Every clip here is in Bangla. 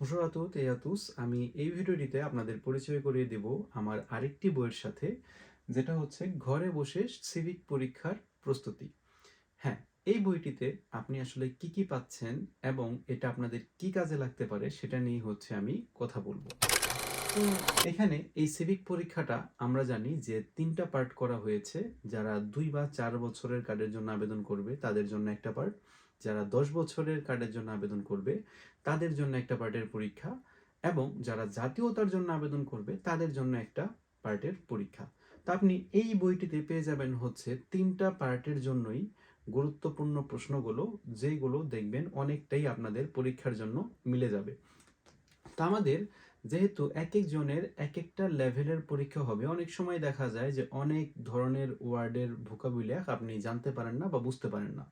à tous আমি এই ভিডিওটিতে আপনাদের পরিচয় করিয়ে দেব আমার আরেকটি বইয়ের সাথে, যেটা হচ্ছে ঘরে বসে সিভিক পরীক্ষার প্রস্তুতি। হ্যাঁ এই বইটিতে আপনি আসলে কি কি পাচ্ছেন এবং এটা আপনাদের কি কাজে লাগতে পারে সেটা নিয়ে হচ্ছে আমি কথা বলব। তো এখানে এই সিভিক পরীক্ষাটা আমরা জানি যে তিনটা পার্ট করা হয়েছে, যারা দুই বা চার বছরের কার্ডের জন্য আবেদন করবে, তাদের জন্য একটা পার্ট। যারা দশ বছরের কার্ডের জন্য আবেদন করবে, তাদের জন্য একটা পার্টের পরীক্ষা এবং যারা জাতীয়তার জন্য আবেদন করবে, তাদের জন্য একটা পার্টের পরীক্ষা। তা আপনি এই বইটিতে পেয়ে যাবেন হচ্ছে তিনটা পার্টের জন্যই গুরুত্বপূর্ণ প্রশ্নগুলো, যেগুলো দেখবেন অনেকটাই আপনাদের পরীক্ষার জন্য মিলে যাবে। তা আমাদের যেহেতু এক একজনের এক একটা লেভেলের পরীক্ষা হবে, অনেক সময় দেখা যায় যে অনেক ধরনের ওয়ার্ডের ভোকাবুলার আপনি জানতে পারেন না বা বুঝতে পারেন না।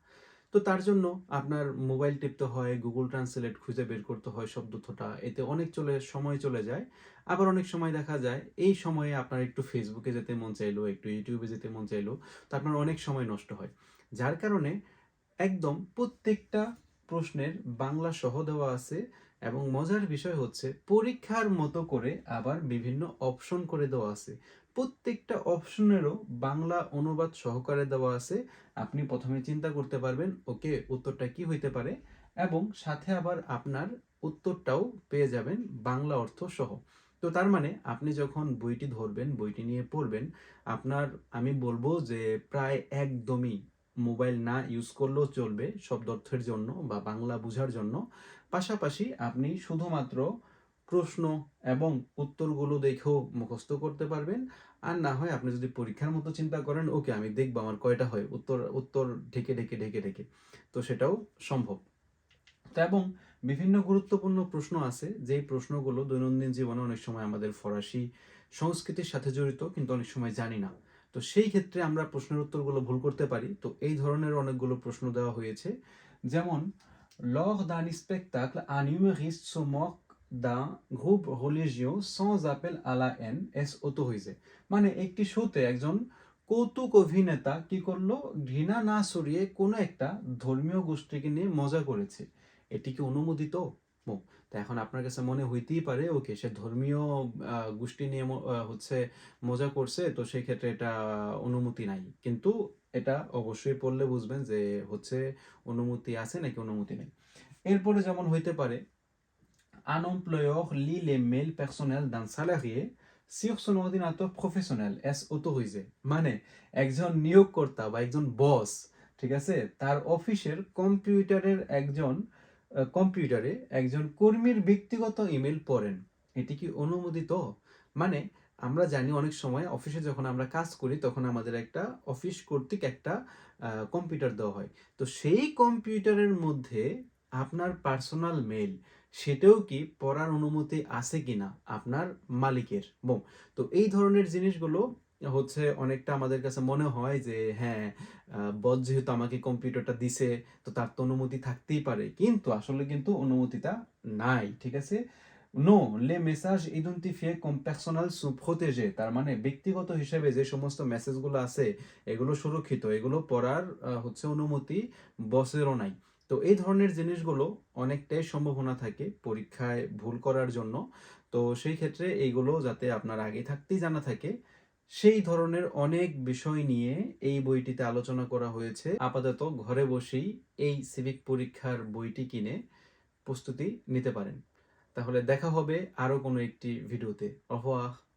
তো তার জন্য আপনার মোবাইল টিপতে হয়, গুগল ট্রান্সলেট খুঁজে বের করতে হয় শব্দ থোটা এতে অনেক চলে, সময় চলে যায়। আবার অনেক সময় দেখা যায়, এই সময়ে আপনার একটু ফেসবুকে যেতে মন চাইলো, একটু ইউটিউবে যেতে মন চাইলো, তো আপনার অনেক সময় নষ্ট হয়। যার কারণে একদম প্রত্যেকটা প্রশ্নের বাংলা সহ দেওয়া আছে। এবং মজার বিষয় হচ্ছে, পরীক্ষার মতো করে আবার বিভিন্ন অপশন করে দেওয়া আছে। প্রত্যেকটা অপশনেরও বাংলা অনুবাদ সহকারে দেওয়া আছে। আপনি প্রথমে চিন্তা করতে পারবেন, ওকে উত্তরটা কি হইতে পারে? এবং সাথে আবার আপনার উত্তরটাও পেয়ে যাবেন বাংলা অর্থ সহ। তো তার মানে আপনি যখন বইটি ধরবেন, বইটি নিয়ে পড়বেন, আপনার, আমি বলব যে প্রায় একদমই মোবাইল না ইউজ করলেও চলবে শব্দ অর্থের জন্য বা বাংলা বোঝার জন্য। পাশাপাশি আপনি শুধুমাত্র প্রশ্ন এবং উত্তরগুলো দেখেও মুখস্থ করতে পারবেন। আর না হয় আপনি যদি পরীক্ষার মতো চিন্তা করেন, ওকে, আমি দেখব আমার কয়টা হয়? উত্তর উত্তর ঢেকে ঢেকে ঢেকে ঢেকে। তো সেটাও সম্ভব। তো এবং বিভিন্ন গুরুত্বপূর্ণ প্রশ্ন আছে। যেই প্রশ্নগুলো দৈনন্দিন জীবনে অনেক সময় আমাদের ফরাসি সংস্কৃতির সাথে জড়িত, কিন্তু অনেক সময় জানি না। তো সেই ক্ষেত্রে আমরা প্রশ্নের উত্তরগুলো ভুল করতে পারি। তো এই ধরনের অনেকগুলো প্রশ্ন দেওয়া হয়েছে। যেমন lors d'un spectacle un humoriste se moque d'un groupe religieux sans appel à la haine মানে একটি শোতে একজন কৌতুক অভিনেতা কি করল? ঘৃণা না সরিয়ে কোনো একটা ধর্মীয় গোষ্ঠীকে নিয়ে মজা করেছে। এটি কি অনুমোদিত? তা এখন আপনার কাছে মনে হইতেই পারে, ওকে সে ধর্মীয় গোষ্ঠী নিয়ে হচ্ছে মজা করছে, তো সেই ক্ষেত্রে এটা অনুমতি নাই। কিন্তু এটা অবশ্যই পড়লে বুঝবেন যে হচ্ছে অনুমতি আছে নাকি অনুমতি নেই। এরপরে যেমন হইতে পারে lit les mails personnels d'un salarié sur son ordinateur professionnel est autorisé মানে একজন নিয়োগকর্তা বা একজন বস ঠিক আছে? তার অফিসের কম্পিউটারের একজন কম্পিউটারে একজন কর্মীর ব্যক্তিগত ইমেল পড়েন। এটি কি অনুমোদিত? মানে আমরা জানি অনেক সময় অফিসে যখন আমরা কাজ করি, তখন আমাদের একটা অফিস কর্তৃক একটা কম্পিউটার দেওয়া হয়। তো সেই কম্পিউটারের মধ্যে আপনার পার্সোনাল মেল সেটাও কি পড়ার অনুমতি আছে কিনা? আপনার মালিকের, বম। তো এই ধরনের জিনিসগুলো হচ্ছে অনেকটা আমাদের কাছে মনে হয় যে হ্যাঁ বস যেহেতু আমাকে কম্পিউটারটা দিছে, তো তার তো অনুমতি থাকতেই পারে। কিন্তু আসলে কিন্তু অনুমতিটা নাই, ঠিক আছে? নো লে মেসাজ ইডেন্টিফিয়ে কম পার্সোনাল সু প্রোটেজে তার মানে ব্যক্তিগত হিসেবে যে সমস্ত মেসেজগুলো আছে, এগুলো সুরক্ষিত, এগুলো পড়ার হচ্ছে অনুমতি বসেরও নাই। তো এই ধরনের জিনিসগুলো অনেকটাই সম্ভাবনা থাকে পরীক্ষায় ভুল করার জন্য। তো সেই ক্ষেত্রে এইগুলো যাতে আপনার আগে থাকতেই জানা থাকে সেই ধরনের অনেক বিষয় নিয়ে এই বইটিতে আলোচনা করা হয়েছে। আপাতত ঘরে বসেই এই সিভিক পরীক্ষার বইটি কিনে প্রস্তুতি নিতে পারেন। তাহলে দেখা হবে আরও কোনো একটি ভিডিওতে। অহোয়া